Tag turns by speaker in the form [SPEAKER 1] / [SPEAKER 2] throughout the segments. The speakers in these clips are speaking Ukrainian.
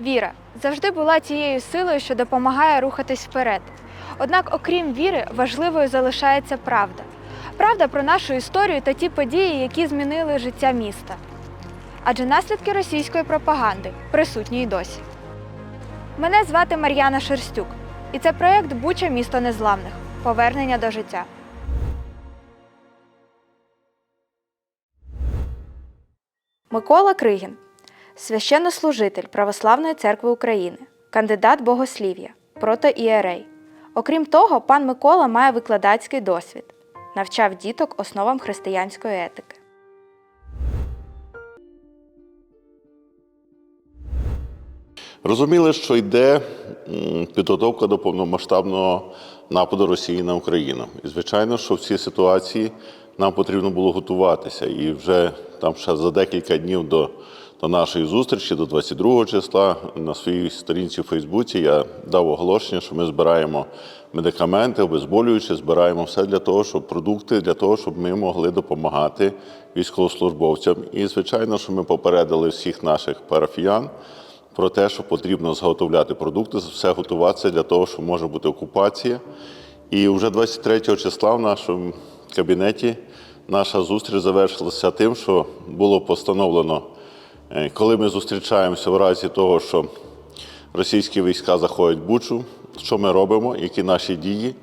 [SPEAKER 1] Віра завжди була тією силою, що допомагає рухатись вперед. Однак, окрім віри, важливою залишається правда. Правда про нашу історію та ті події, які змінили життя міста. Адже наслідки російської пропаганди присутні й досі. Мене звати Мар'яна Шерстюк, і це проєкт Буча місто незламних. Повернення до життя. Микола Кригін, священнослужитель Православної церкви України, кандидат богослів'я, протоієрей. Окрім того, пан Микола має викладацький досвід, навчав діток основам християнської етики.
[SPEAKER 2] Розуміли, що йде підготовка до повномасштабного нападу Росії на Україну. І звичайно, що в цій ситуації нам потрібно було готуватися. І вже там ще за декілька днів до, до нашої зустрічі, до 22 числа, на своїй сторінці в Фейсбуці я дав оголошення, що ми збираємо медикаменти, обезболюючі, збираємо все для того, щоб продукти, для того, щоб ми могли допомагати військовослужбовцям. І звичайно, що ми попередили всіх наших парафіян про те, що потрібно зготовляти продукти, все готуватися для того, що може бути окупація. І вже 23 числа в нашому кабінеті наша зустріч завершилася тим, що було постановлено, коли ми зустрічаємося в разі того, що російські війська заходять в Бучу, що ми робимо, які наші дії.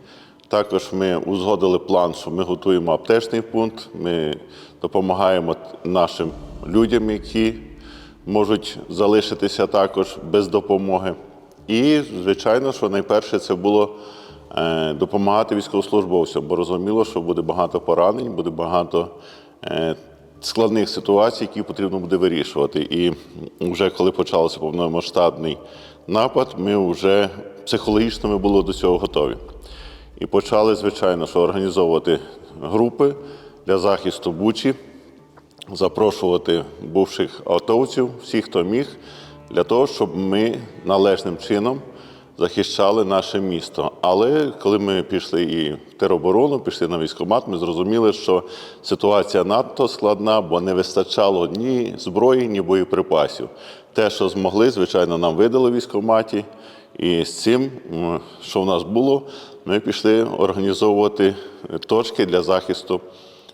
[SPEAKER 2] Також ми узгодили план, що ми готуємо аптечний пункт, ми допомагаємо нашим людям, які можуть залишитися також без допомоги. І, звичайно, що найперше це було е, допомагати військовослужбовцям, бо розуміло, що буде багато поранень, буде багато е, складних ситуацій, які потрібно буде вирішувати. І вже коли почався повномасштабний напад, ми вже психологічно ми були до цього готові. І почали, звичайно, що організовувати групи для захисту Бучі запрошувати бувших атовців, всіх, хто міг, для того, щоб ми належним чином захищали наше місто. Але коли ми пішли і в тероборону, пішли на військкомат, ми зрозуміли, що ситуація надто складна, бо не вистачало ні зброї, ні боєприпасів. Те, що змогли, звичайно, нам видали в військкоматі. І з цим, що в нас було, ми пішли організовувати точки для захисту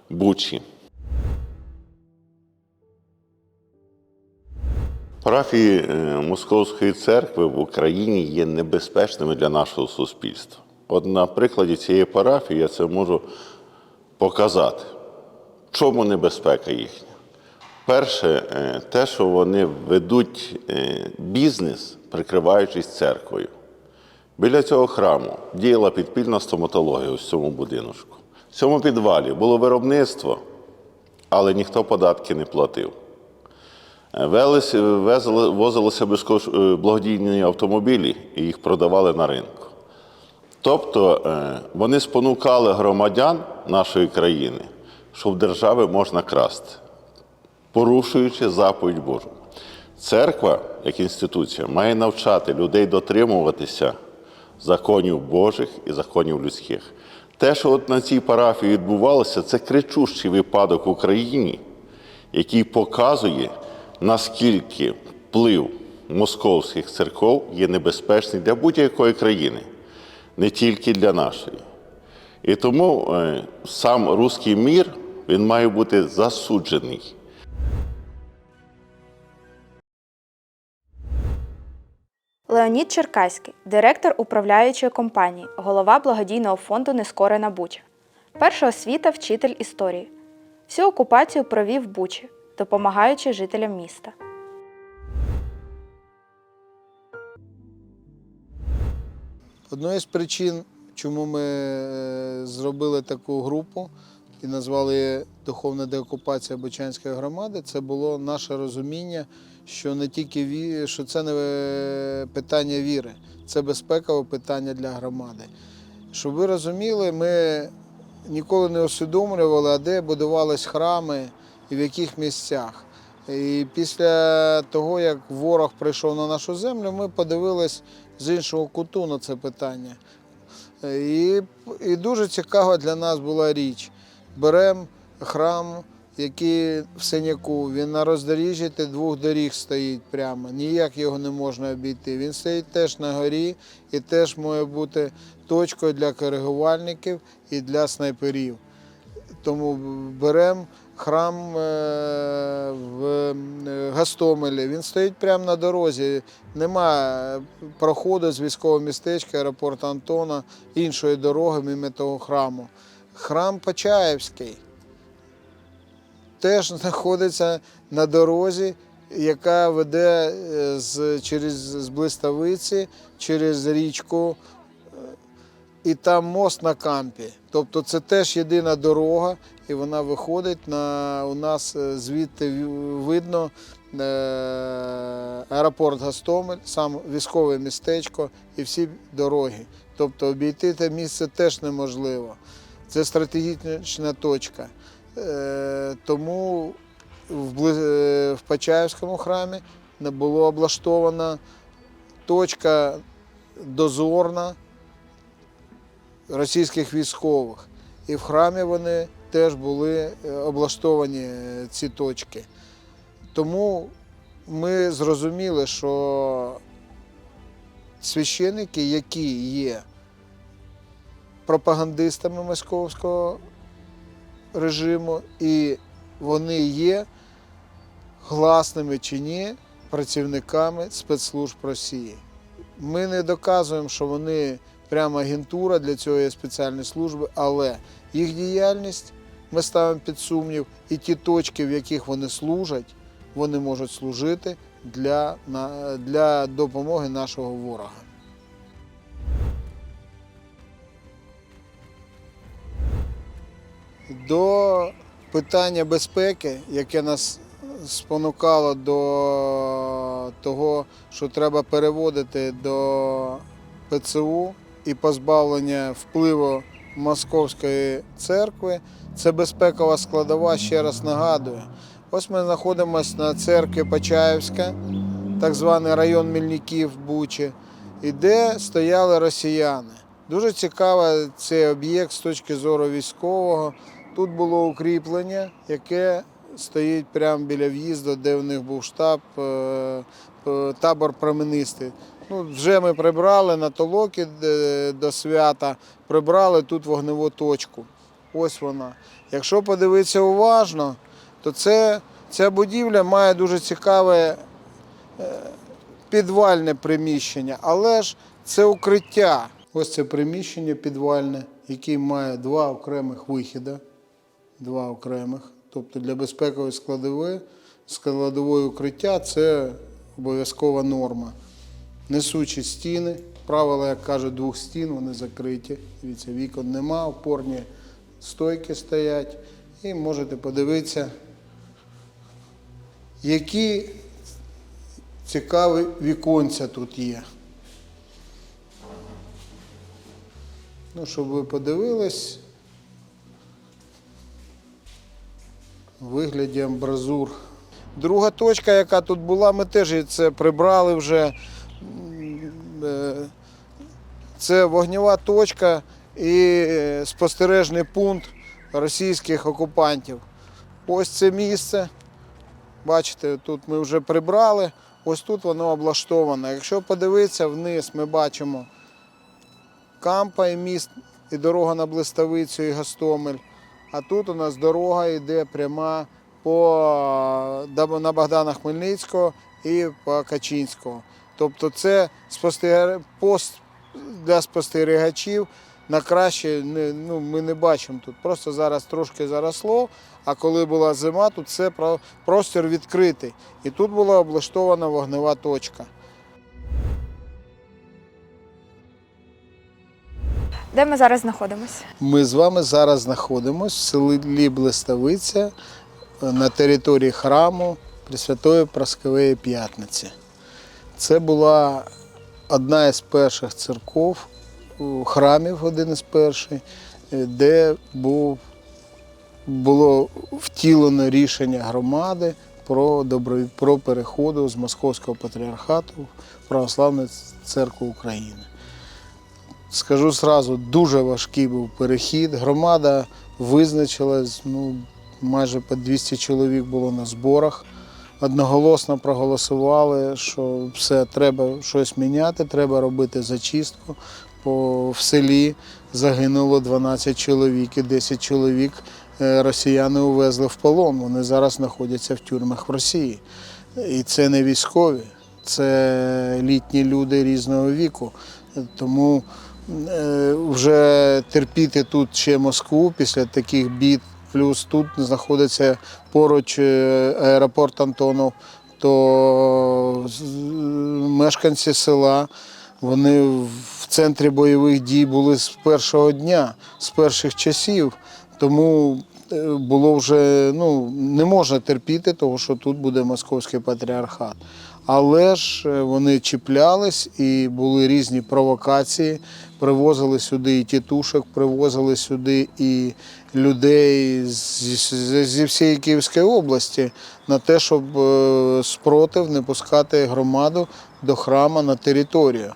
[SPEAKER 2] Бучі. Парафії е, Московської церкви в Україні є небезпечними для нашого суспільства. От на прикладі цієї парафії я це можу показати. В чому небезпека їхня? Перше, е, те, що вони ведуть е, бізнес, прикриваючись церквою. Біля цього храму діяла підпільна стоматологія у цьому будиночку. В цьому підвалі було виробництво, але ніхто податки не платив. Возилися е, благодійні автомобілі і їх продавали на ринку. Тобто е, вони спонукали громадян нашої країни, що в держави можна красти, порушуючи заповідь Божу. Церква, як інституція, має навчати людей дотримуватися законів Божих і законів людських. Те, що от на цій парафії відбувалося, це кричущий випадок в Україні, який показує, наскільки вплив московських церков є небезпечний для будь-якої країни, не тільки для нашої. І тому е, сам руський мір він має бути засуджений.
[SPEAKER 1] Леонід Черкаський, директор управляючої компанії, голова благодійного фонду Нескорена Буча. Перша освіта вчитель історії. Всю окупацію провів Бучі, допомагаючи жителям міста.
[SPEAKER 3] Одною з причин, чому ми е, зробили таку групу і назвали Духовна деокупація Бучанської громади, це було наше розуміння, що не тільки ві... що це не е, питання віри, це безпекове питання для громади. Щоб ви розуміли, ми ніколи не усвідомлювали, а де будувались храми і в яких місцях. І після того, як ворог прийшов на нашу землю, ми подивились з іншого куту на це питання. І, і дуже цікава для нас була річ. Беремо храм який в синяку, він на роздоріжжі двох доріг стоїть прямо. Ніяк його не можна обійти. Він стоїть теж на горі і теж має бути точкою для коригувальників і для снайперів. Тому беремо храм е, в е, Гастомелі. Він стоїть прямо на дорозі. Нема проходу з військового містечка, аеропорту Антона, іншої дороги мимо того храму. Храм Почаївський теж знаходиться на дорозі, яка веде е, з, через з Блиставиці, через річку і там мост на кампі. Тобто це теж єдина дорога, і вона виходить на у нас е, звідти видно е, аеропорт Гастомель, сам військове містечко і всі дороги. Тобто обійти те місце теж неможливо. Це стратегічна точка. Е, Тому в, е, в Почаївському храмі було облаштована точка дозорна російських військових. І в храмі вони теж були е, облаштовані е, ці точки. Тому ми зрозуміли, що священники, які є пропагандистами московського режиму, і вони є гласними чи ні працівниками спецслужб Росії. Ми не доказуємо, що вони прямо агентура, для цього є спеціальні служби, але їх діяльність ми ставимо під сумнів, і ті точки, в яких вони служать, вони можуть служити для, для допомоги нашого ворога. До питання безпеки, яке нас спонукало до того, що треба переводити до ПЦУ і позбавлення впливу Московської церкви, це безпекова складова, ще раз нагадую. Ось ми знаходимося на церкві Почаївська, так званий район Мільників Бучі, і де стояли росіяни. Дуже цікавий цей об'єкт з точки зору військового. Тут було укріплення, яке стоїть прямо біля в'їзду, де в них був штаб, е, табор променистий. Ну, вже ми прибрали на толоки до свята, прибрали тут вогневу точку. Ось вона. Якщо подивитися уважно, то це, ця будівля має дуже цікаве е, підвальне приміщення, але ж це укриття. Ось це приміщення підвальне, яке має два окремих вихіди. Два окремих. Тобто для безпекової складової, складової укриття це обов'язкова норма. Несучі стіни, правила, як кажуть, двох стін, вони закриті. Дивіться, вікон нема, опорні стойки стоять. І можете подивитися, які цікаві віконця тут є. Ну, щоб ви подивились, вигляді амбразур. Друга точка, яка тут була, ми теж це прибрали вже. Е, Це вогнева точка і е, спостережний пункт російських окупантів. Ось це місце. Бачите, тут ми вже прибрали, ось тут воно облаштоване. Якщо подивитися вниз, ми бачимо Кампа і міст, і дорога на Блиставицю і Гастомель. А тут у нас дорога йде пряма по, на Богдана Хмельницького і по Качинського. Тобто це пост для спостерігачів на краще не, ну, ми не бачимо тут. Просто зараз трошки заросло, а коли була зима, тут це простір відкритий. І тут була облаштована вогнева точка.
[SPEAKER 1] Де ми зараз знаходимося?
[SPEAKER 3] Ми з вами зараз знаходимося в селі Блиставиця на території храму Пресвятої Праскової П'ятниці. Це була одна із перших церков, храмів один із перших, де був, було втілено рішення громади про, добро, про переходу з Московського патріархату в Православну церкву України. Скажу зразу, дуже важкий був перехід. Громада визначилась ну, майже по 200 чоловік було на зборах. Одноголосно проголосували, що все, треба щось міняти, треба робити зачистку. По в селі загинуло 12 чоловік і 10 чоловік е, росіяни увезли в полон. Вони зараз знаходяться в тюрмах в Росії. І це не військові, це літні люди різного віку. Тому е, вже терпіти тут ще Москву після таких бід, плюс тут знаходиться поруч е, аеропорт Антонов, то мешканці села. Вони в центрі бойових дій були з першого дня, з перших часів. Тому було вже ну, не можна терпіти, того, що тут буде московський патріархат. Але ж е, вони чіплялись і були різні провокації. Привозили сюди і тітушок, привозили сюди і людей зі, всієї Київської області на те, щоб е, спротив не пускати громаду до храма на територію.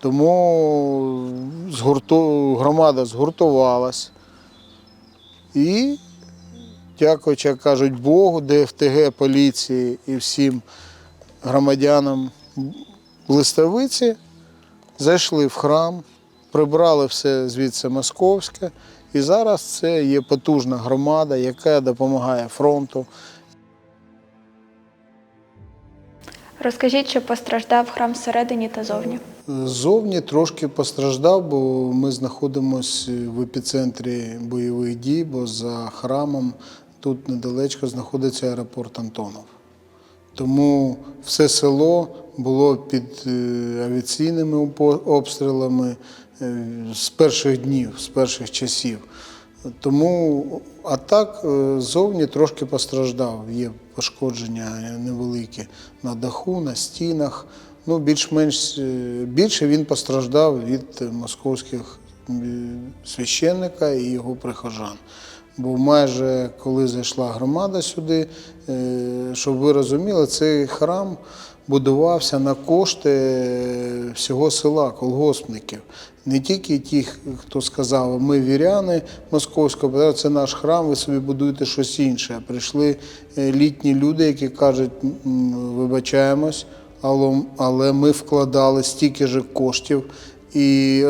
[SPEAKER 3] Тому згурту, громада згуртувалась і, дякуючи, як кажуть, Богу, ДФТГ, поліції і всім громадянам Листовиці, зайшли в храм, прибрали все звідси московське. І зараз це є потужна громада, яка допомагає фронту,
[SPEAKER 1] Розкажіть, чи постраждав храм всередині та зовні?
[SPEAKER 3] Зовні трошки постраждав, бо ми знаходимося в епіцентрі бойових дій, бо за храмом тут недалечко знаходиться аеропорт Антонов. Тому все село було під е, авіаційними обстрілами е, з перших днів, з перших часів. Тому, а так, е, зовні трошки постраждав. Є пошкодження невеликі на даху, на стінах. Ну, більш-менш більше він постраждав від московських священника і його прихожан. Бо майже коли зайшла громада сюди, е, щоб ви розуміли, цей храм будувався на кошти е, всього села, колгоспників. Не тільки ті, хто сказав, ми віряни московського, це наш храм, ви собі будуєте щось інше. Прийшли е, літні люди, які кажуть, вибачаємось, але, ми вкладали стільки ж коштів і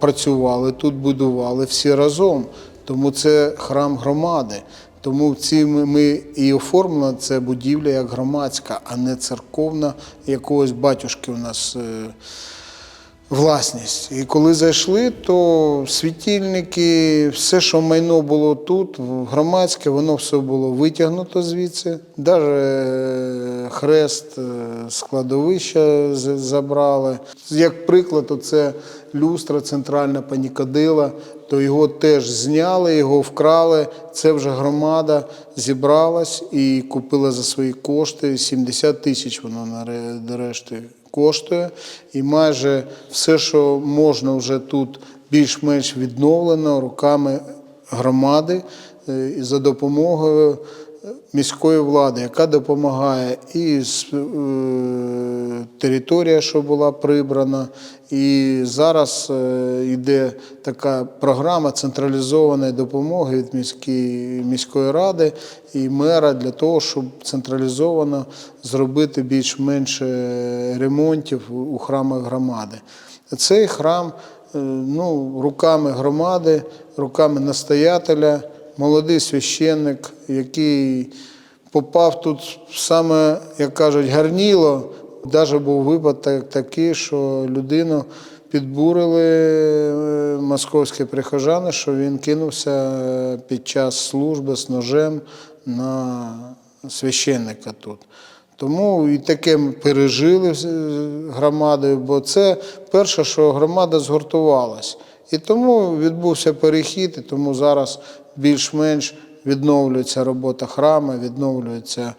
[SPEAKER 3] працювали тут, будували всі разом. Тому це храм громади. Тому ці ми, і оформлена це будівля як громадська, а не церковна якогось батюшки у нас. е, власність. І коли зайшли, то світильники, все, що майно було тут, громадське, воно все було витягнуто звідси. Навіть хрест е, з забрали. Як приклад, це люстра, центральна панікадила, то його теж зняли, його вкрали. Це вже громада зібралась і купила за свої кошти. 70 тисяч воно наре- нарешті коштує. І майже все, що можна вже тут більш-менш відновлено руками громади е, за допомогою міської влади, яка допомагає і з е, територія, що була прибрана, і зараз е, йде така програма централізованої допомоги від міської, міської ради і мера для того, щоб централізовано зробити більш-менш е, ремонтів у храмах громади. Цей храм е, ну, руками громади, руками настоятеля, молодий священник, який попав тут саме, як кажуть, гарніло. Навіть був випадок такий, що людину підбурили е, московські прихожани, що він кинувся е, під час служби з ножем на священника тут. Тому і таке пережили громадою, бо це перше, що громада згуртувалась. І тому відбувся перехід, і тому зараз більш-менш відновлюється робота храму, відновлюється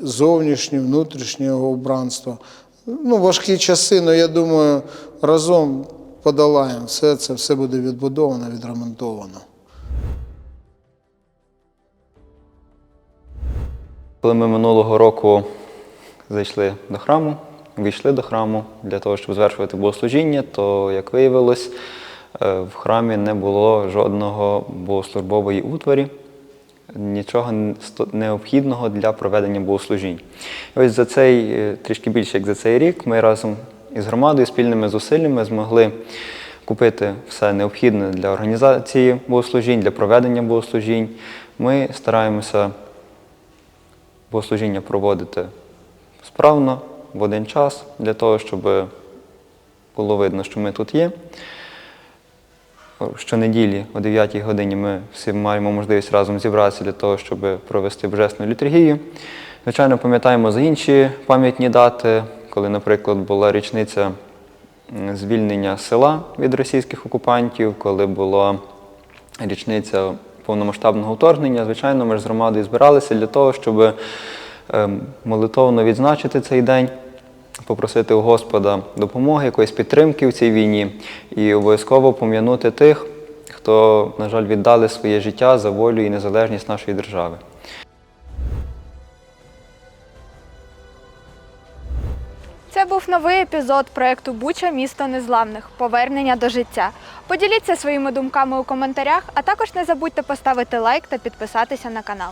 [SPEAKER 3] зовнішнє, внутрішнє його убранство. Ну, важкі часи, але я думаю, разом подолаємо все це, все буде відбудовано, відремонтовано.
[SPEAKER 4] Коли ми минулого року зайшли до храму, війшли до храму для того, щоб звершувати богослужіння, то, як виявилось, в храмі не було жодного богослужбової утварі. нічого необхідного для проведення богослужінь. І ось за цей, е, трішки більше як за цей рік, ми разом із громадою спільними зусиллями змогли купити все необхідне для організації богослужінь, для проведення богослужінь. Ми стараємося богослужіння проводити справно в один час для того, щоб було видно, що ми тут є. Щонеділі о 9 годині ми всі маємо можливість разом зібратися для того, щоб провести божественну літургію. Звичайно, пам'ятаємо за інші пам'ятні дати, коли, наприклад, була річниця звільнення села від російських окупантів, коли була річниця повномасштабного вторгнення. Звичайно, ми ж з громадою збиралися для того, щоб ем, молитовно відзначити цей день, попросити у Господа допомоги, якоїсь підтримки в цій війні і обов'язково пом'янути тих, хто, на жаль, віддали своє життя за волю і незалежність нашої держави.
[SPEAKER 1] Це був новий епізод проекту Буча місто незламних. Повернення до життя. Поділіться своїми думками у коментарях, а також не забудьте поставити лайк та підписатися на канал.